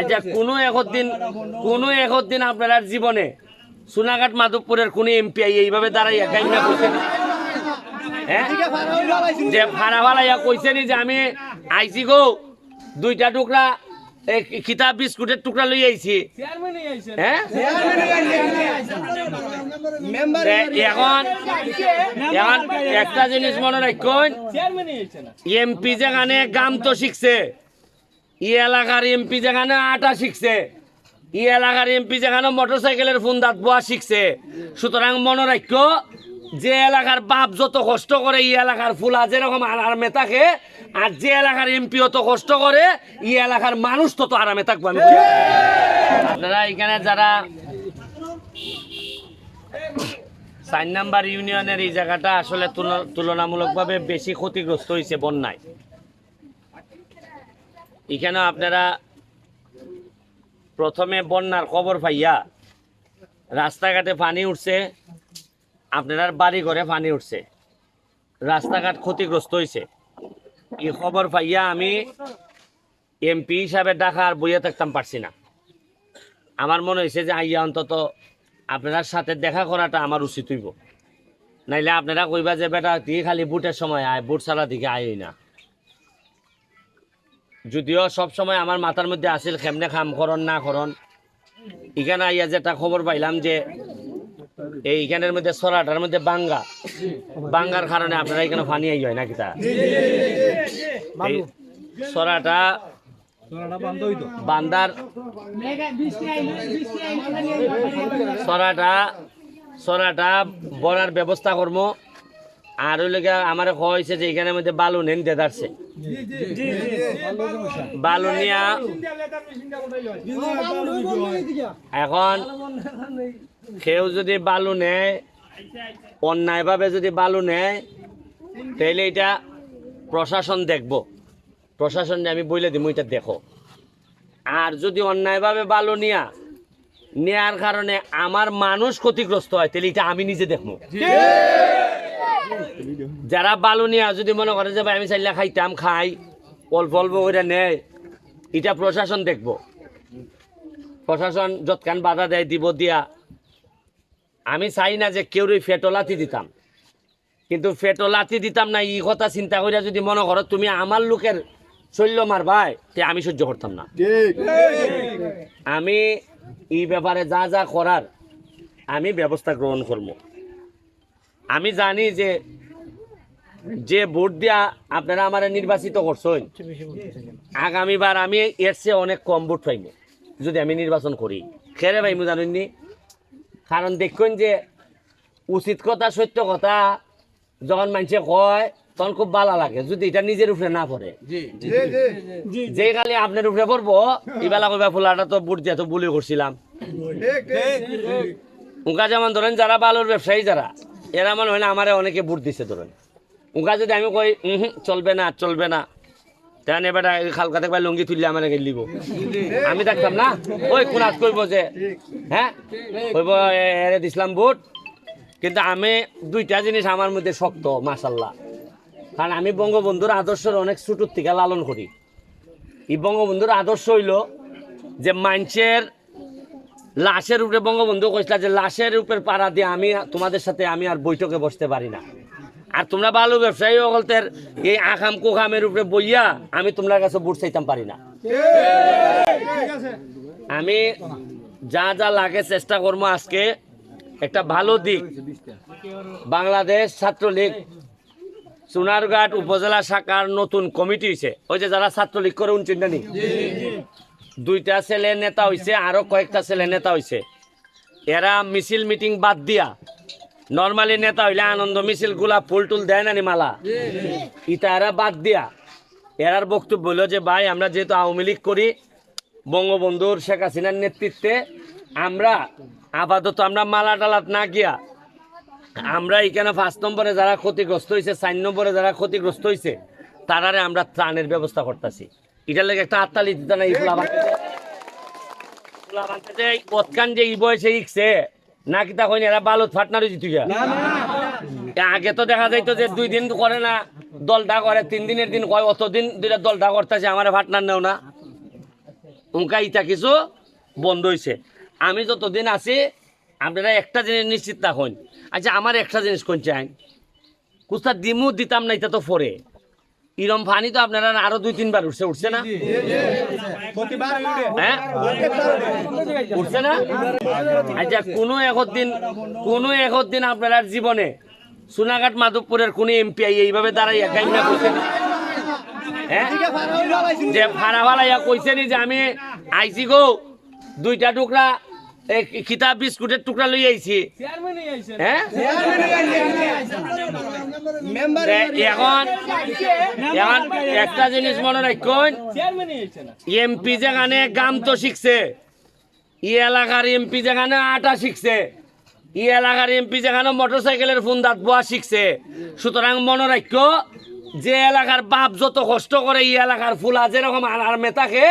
আচ্ছা কোনো একদিন কোনো একদিন আপনার জীবনে সোনাঘাট মাধবপুরের কোন এমপি এইভাবে দাঁড়াইয়া গাইনা করছেন হ্যাঁ? যে কইছে নি যে আমি আইছি গো দুইটা টুকরা এই কিতাব বিস্কুটের টুকরা লই আইছি। হ্যাঁ? এখন এখন একটা জিনিস মনে রাখুন এমপি যেখানে গাম তো শিখছে। ই এলাকার এমপি যেখানে আটা শিখছে ই এলাকার এমপি যেখানে মোটর সাইকেলের ফোন দাঁত বোয়া শিখছে সুতরাং মনে রাখো যে এলাকার বাপ যত কষ্ট করে ই এলাকার ফুলা যেরকম আরামে থাকে আর যে এলাকার এমপি অত কষ্ট করে ই এলাকার মানুষ তত আরামে থাকব আমি। আপনারা এখানে যারা চার নাম্বার ইউনিয়নের এই জায়গাটা আসলে তুল- তুলনামূলকভাবে বেশি ক্ষতিগ্রস্ত হয়েছে বন্যায় এখানে আপনারা প্রথমে বন্যার খবর পাইয়া রাস্তাঘাটে পানি উঠছে, আপনার বাড়ি ঘরে পানি উঠছে। রাস্তাঘাট ক্ষতিগ্রস্ত হয়েছে এই খবর পাইয়া আমি এমপি হিসাবে ডাকা আর বইয়ে থাকতাম পারছি না। আমার মনে হয়েছে যে, আইয়া অন্তত আপনার সাথে দেখা করাটা আমার উচিত হইব। নাইলে আপনারা কইবা যে, বেটা দিয়ে খালি বুটের সময় আয়, বুট ছাড়া দিকে আয়ই না। যদিও সব সময় আমার মাথার মধ্যে আসিল কেমনে খাম করন না করন এখানে আইয়া যেটা খবর পাইলাম যে এইখানের মধ্যে সরাটার মধ্যে বাঙ্গা। বাঙ্গার কারণে আপনারা এখানে পানি আই হয় নাকি তা? সরাটা বান্দার সরাটা সরাটা বড়ার ব্যবস্থা করব। আর ওই লেগে আমার হয়েছে যে এখানের মধ্যে বালু নেন দেদারছে বালু নিয়া এখন কেউ যদি বালু নেয়, অন্যায়ভাবে যদি বালু নেয় তাহলে এটা প্রশাসন দেখব। প্রশাসন আমি বলে দিব এটা দেখো। আর যদি অন্যায়ভাবে বালু নিয়া, নেয়ার কারণে আমার মানুষ ক্ষতিগ্রস্ত হয় তাহলে এটা আমি নিজে দেখব যারা বালু নিয়া যদি মনে করে যে ভাই আমি চাইলে খাইতাম খাই। অল্প অল্প করে নেয়। এটা প্রশাসন দেখব। প্রশাসন যৎকান বাধা দেয় দিব দিয়া। আমি চাই না যে কেউ ফেটলাতি দিতাম। কিন্তু ফেটলাতি দিতাম না এই কথা চিন্তা করিয়া যদি মনে করো তুমি আমার লোকের শৈল্য মারবাই তে আমি সহ্য করতাম না। আমি এই ব্যাপারে যা যা করার আমি ব্যবস্থা গ্রহণ করব। আমি জানি যে যে ভোট দিয়া আপনারা আমার নির্বাচিত করছেন আগামীবার আমি এর চেয়ে অনেক কম ভোট পাইব যদি আমি নির্বাচন করি। খেরে পাইমু জানেননি কারণ দেখুন যে উচিত কথা সত্য কথা যখন মানুষে কয় তখন খুব ভালো লাগে যদি এটা নিজের উপরে না পড়ে। যে খালি আপনার উপরে পড়ব ইবেলা কইবা ফুলাটা তো বুট দিয়ে তো বুলি করছিলাম। উনকা যেমন ধরেন যারা বালুর ব্যবসায়ী যারা এরা মনে হয় না আমারে অনেকে বুট দিছে ধরেন। উনকা যদি আমি কই উহু, চলবে না চলবে না। তেন এবার খালকা থেকে লুঙ্গি তুললে আমার গেলিব আমি দেখতাম না? ওই কোনাত কইব যে হ্যাঁ? কইব এরে দিছিলাম বুট। কিন্তু আমি দুইটা জিনিস আমার মধ্যে শক্ত মাসাল্লাহ কারণ আমি বঙ্গবন্ধুর আদর্শের অনেক ছোটোর থেকে লালন করি। এই বঙ্গবন্ধুর আদর্শ হইল যে মানুষের লাশের উপরে বঙ্গবন্ধু কইসলা যে লাশের উপরে পাড়া দিয়ে আমি তোমাদের সাথে আমি আর বৈঠকে বসতে পারি না। আর তোমরা ভালো ব্যবসায়ী সকলদের এই আখাম কোখামের উপরে বইয়া আমি তোমার কাছে বুট চাইতাম পারি না। আমি যা যা লাগে চেষ্টা করব আজকে, একটা ভালো দিক। বাংলাদেশ ছাত্রলীগ সোনারঘাট উপজেলা শাখার নতুন কমিটি হয়েছে ওই যে যারা ছাত্রলীগ করে উনচিন্তানি দুইটা ছেলে নেতা হইছে, আরও কয়েকটা ছেলে নেতা হইছে। এরা মিছিল মিটিং বাদ দিয়া নর্মালি নেতা হইলে আনন্দ, মিছিলগুলা ফুল টুল দেয় না মালা? ইটা এরা বাদ দিয়া। এরার বক্তব্য হইল যে, ভাই, আমরা যেহেতু আওয়ামী লীগ করি, বঙ্গবন্ধুর শেখ হাসিনার নেতৃত্বে, আমরা আপাতত আমরা মালা টালাত না গিয়া, আমরা এখানে পাঁচ নম্বরে যারা ক্ষতিগ্রস্ত হয়েছে চার নম্বরে যারা ক্ষতিগ্রস্ত হয়েছে তারারে আমরা ত্রাণের ব্যবস্থা করতেছি। এটার লেগে একটা আত্মালি দিতে না পথকান যে ই বয়সে ইকছে নাকি তা কইনি এরা বালুত ফাটনা রয়েছে তুই আগে তো দেখা যাইতো যে দুই দিন করে না দলটা করে তিন দিনের দিন কয় অত দিন দুইটা দলটা করতেছে আমার ফাটনার নেও না। উনকা ইটা কিছু বন্ধ হয়েছে আমি যতদিন আছি আপনারা একটা জিনিস নিশ্চিত থাকুন আচ্ছা আমার একটা জিনিস কোন চাই। কুস্তা দিমু দিতাম না এটা তো পরে। ইরম ফানি তো আপনারা আরও দুই তিনবার উঠছে উঠছে না? হ্যাঁ? উঠছে না? আচ্ছা কোনো একর দিন কোনো একর দিন আপনার জীবনে সোনাঘাট মাধবপুরের কোন এমপি এইভাবে দাঁড়াইয়া কাইনা করছেন হ্যাঁ? যে ভাড়া ভাড়াইয়া কইছেনি যে আমি আইছি গো দুইটা টুকরা কিতাব বিস্কুটের টুকরা লই আইছি হ্যাঁ এখন এখন একটা জিনিস মনে রাখুন এমপি যেখানে গাম তো শিখছে ই এলাকার এমপি যেখানে আটা শিখছে ই এলাকার এমপি যেখানে মোটর সাইকেলের ফোন দাঁত বোয়া শিখছে সুতরাং মনে রাখো যে এলাকার বাপ যত কষ্ট করে ই এলাকার ফুলা যেরকম আরামে থাকে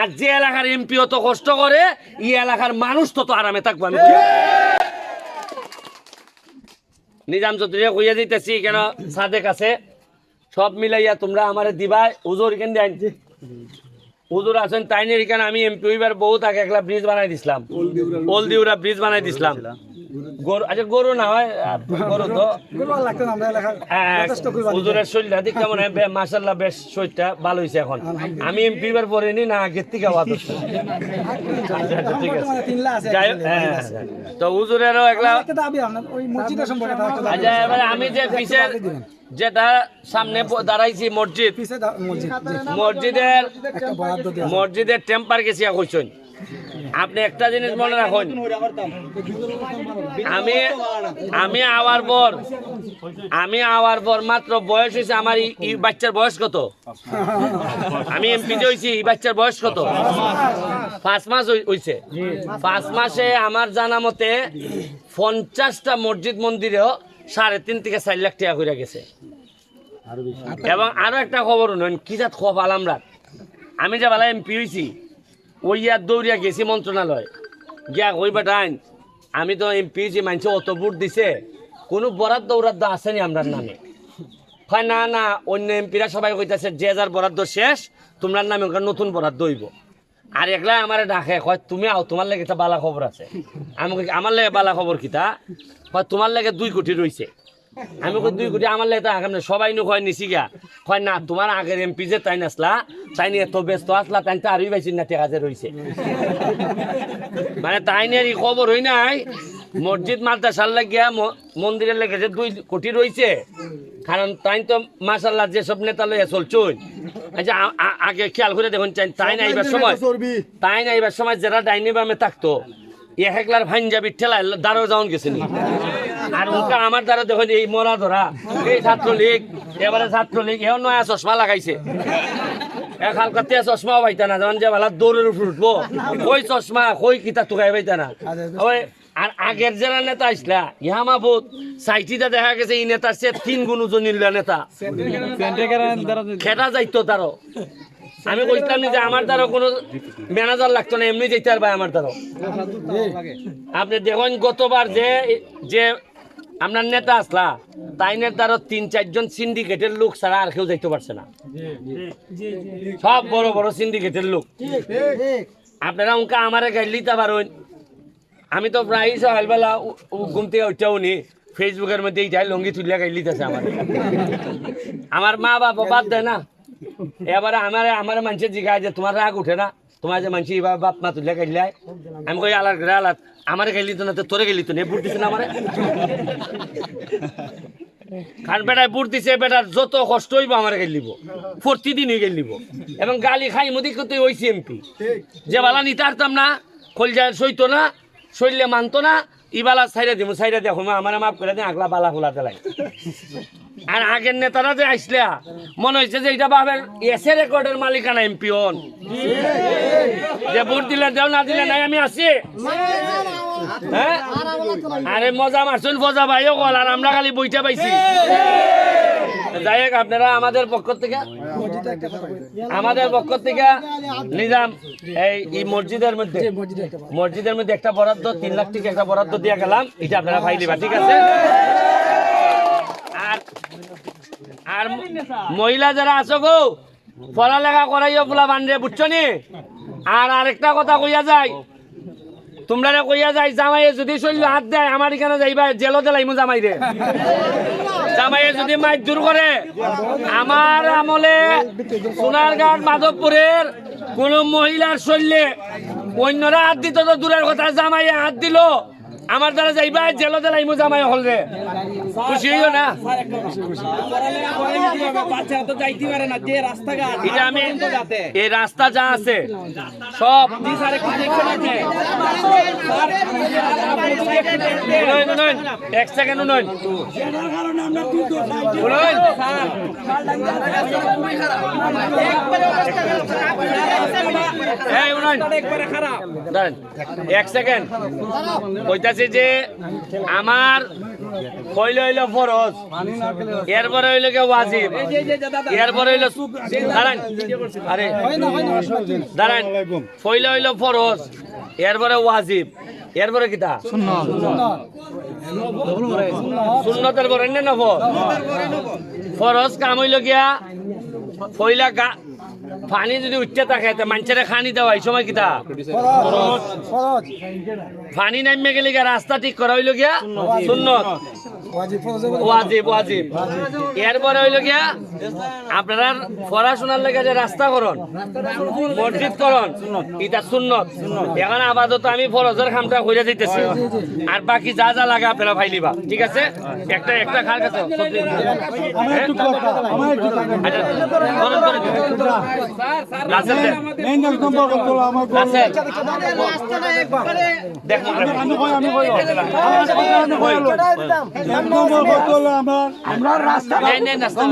আর যে এলাকার এমপি অত কষ্ট করে ই এলাকার মানুষ তত আরামে থাকব আমি। নিজাম চৌধুরী কইয়া দিতেছি কেন সাদেক আছে সব মিলাইয়া তোমরা আমারে দিবাই উজোর কেন দেন হুজুর আছেন তাই নিয়ে এখানে আমি এমপি হইবার বহুত আগে একলা ব্রিজ বানাই দিছিলাম। ওলদিউরা ব্রিজ বানাই দিছিলাম। গরু আচ্ছা গরু না হয় আহ, গরু তো। হ্যাঁ, হুজুরের শরীরটা দিক কেমন মাসাল্লাহ বেশ শরীরটা ভালো হয়েছে এখন। আমি এমপি বার পরে নি না আগের থেকে আওয়াজ হচ্ছে আচ্ছা, আচ্ছা, ঠিক আছে। যাই হোক, হ্যাঁ, হ্যাঁ। তো হুজুরেরও একলা আচ্ছা এবারে আমি যে পিছের যেটা সামনে দাঁড়াইছি মসজিদ। মসজিদের মসজিদের টেম্পার গেছি কইছেন। আপনি একটা জিনিস মনে রাখুন। আমি আমি আওয়ার পর, আমি আওয়ার পর মাত্র বয়স হয়েছে আমার এই- বাচ্চার বয়স কত? আমি এমপি যে হয়েছি এই বাচ্চার বয়স কত? পাঁচ মাস হইছে। পাঁচ মাসে আমার জানা মতে পঞ্চাশটা মসজিদ মন্দিরেও সাড়ে তিন থেকে চার লাখ টাকা করে গেছে। এবং আরও একটা খবর কি জাত খব আলামরা আমি যে বেলা এমপি হয়েছি ওই ইয়ার দৌড়িয়া গেছি মন্ত্রণালয় গিয়া কই বেটাইন আমি তো এমপি হয়েছি মানুষ অত ভোট দিছে কোনো বরাদ্দ বরাদ্দ আসেনি আমরা নামে? হয় না না অন্য এমপিরা সবাই কইতাছে যে যার বরাদ্দ শেষ তোমার নামে নতুন বরাদ্দ হইব আর একলা আমার ডাকে কয় তুমি আও তোমার লাগে বালা খবর আছে। আমি কই, আমার লাগে বালা খবর কিতা? কয় তোমার লাগে দুই কোটি রইছে আমি কই দুই কোটি আমার লাগে তো আগাম সবাই নো কয় নিছি গা কয় না তোমার আগের এমপি যে তাই নাসলা তাই নিয়ে এত ব্যস্ত আসলা তাই তো আরই পাইছি না টেকা যে রইছে। মানে তাই নিয়ে খবর হই নাই মসজিদ মাদ্রাসার লাগিয়া মন্দিরের লেগে যে দুই কোটি রইছে কারণ তাই তো মাসাল্লাহ যেসব নেতা লইয়া চলছুন আচ্ছা আগে খেয়াল করে দেখুন চাই তাই না এইবার সময় তাই না এইবার সময় যারা ডাইনি বামে থাকতো এক একলার ভাঞ্জাবি ঠেলা দ্বারও যাওন গেছে আর উনকা আমার দ্বারা দেখুন এই মরা ধরা এই ছাত্রলীগ এবারে ছাত্রলীগ এও নয়া চশমা লাগাইছে। এক হালকা তে চশমা পাইতা না যখন যে বেলা দৌড়ের উপর উঠবো কই চশমা কই কিতা তুকাই পাইতা না। ওই আর আগের যারা নেতা আসলা ইহা মাহবুদ সাইটিটা দেখা গেছে এই নেতার সে তিন গুণ ওজনীর নেতা। খেটা যাইতো তারও। আমি না যে আমার দ্বারা কোনো ম্যানেজার লাগতো না, এমনি যেতে পারবে আমার দ্বারা আপনি দেখুন, গতবার যে যে আপনার নেতা আসলা, তাই নেতারও তিন, চারজন সিন্ডিকেটের লোক ছাড়া আর কেউ যাইতে পারছে না। সব বড় বড় সিন্ডিকেটের লোক। আপনারা উনকা আমারে গাইড লিতে পারেন আমি তো প্রায় সকালবেলা ঘুম থেকে উঠেও নি ফেসবুকের মধ্যে এইটাই লঙ্গি তুলিয়া গাইড লিতেছে আমার। আমার মা বাবা বাদ দেয় না। এবারে আমার আমার মানুষের জিগায় যে তোমার রাগ উঠে না, তোমার যে মানুষ এবার বাপ মা তুলিয়া গাইলাই আমি কই আলার ঘরে আলাদ আমার গাইলি তো না, তো তোরে গেলি তো নে বুট দিছে না আমারে? খান বেটায় বুট দিছে, বেটার যত কষ্ট হইব আমার গেলিব প্রতিদিনই গেলিব এবং গালি খাই মুদি করতে হইছি এমপি যে বালা নিতে পারতাম না খলজা সইতো না শরীরে মানতো না ইবালা সাইডে দিব সাইডে দেখো আমার মাফ করে দিন আগলা বালা খোলা দেলাই আর আগের নেতারা যে আইসলা, মনে হয়েছে যে এটা বাবের এসে রেকর্ডের মালিকানা এমপি হন। যে ভোট দিলে দেও না দিলে নাই, আমি আছি। হ্যাঁ? আরে মজা মারছুন, ফজা ভাইও কল, আর আমরা খালি বইটা পাইছি। যাই হোক, আপনারা আমাদের পক্ষ থেকে আমাদের পক্ষ থেকে নিজাম, এই মসজিদের মধ্যে মসজিদের মধ্যে একটা বরাদ্দ, তিন লাখ টাকা একটা বরাদ্দ দিয়ে গেলাম। এটা আপনারা ফাইলিবা ঠিক আছে? আর মহিলা যারা আছো গো, পড়ালেখা করাইও পোলা বান্ধে বুঝছ নি? আর আরেকটা কথা কইয়া যায় তোমরা কইয়া যায় জামাইয়ে যদি শরীর হাত দেয়, আমার এখানে যাইবা জেলো দেলাইমু জামাই রে। জামাইয়ে যদি মাইক দূর করে, আমার আমলে সোনারঘাট মাধবপুরের কোন মহিলার শরীরে অন্যরা হাত দিত তো দূরের কথা, জামাইয়ে হাত দিল। আমার দ্বারা যাইবা জেলো দেলাইমু জামাই হল রে। খুশি হইও না? এটা আমি এই রাস্তা যা আছে, সব এক সেকেন্ড নয় খারাপ এক সেকেন্ড কইতাছি যে আমার কইলে হইল ফরজ, এরপরে হইল কে ওয়াজিব। এরপরে হইল দাঁড়ান। আরে, দাঁড়ান। ফইলে হইল ফরজ, এরপরে ওয়াজিব। এরপরে কিতা? সুন্নতের পরে নে ফরজ কাম হইল গিয়া, ফইলা পানি যদি উঠতে থাকে তে মানুষের খানি দেওয়া এই সময় কিতা পানি নামে গেলে রাস্তা ঠিক করা হইল গিয়া? সুন্নত। ওয়াজিব ওয়াজিব এরপরে হইল গিয়া আপনারা পড়াশোনার লেগে যে রাস্তা করন মসজিদ করন এটা সুন্নত। এখন আপাতত আমি ফরজের খামটা কইরা দিতেছি আর বাকি যা যা লাগে আপনারা ফাইলিবা ঠিক আছে? একটা একটা খার কাছে? আচ্ছা, ধরেন। রাসেল দেন। আমরা নেন, রাস্তা।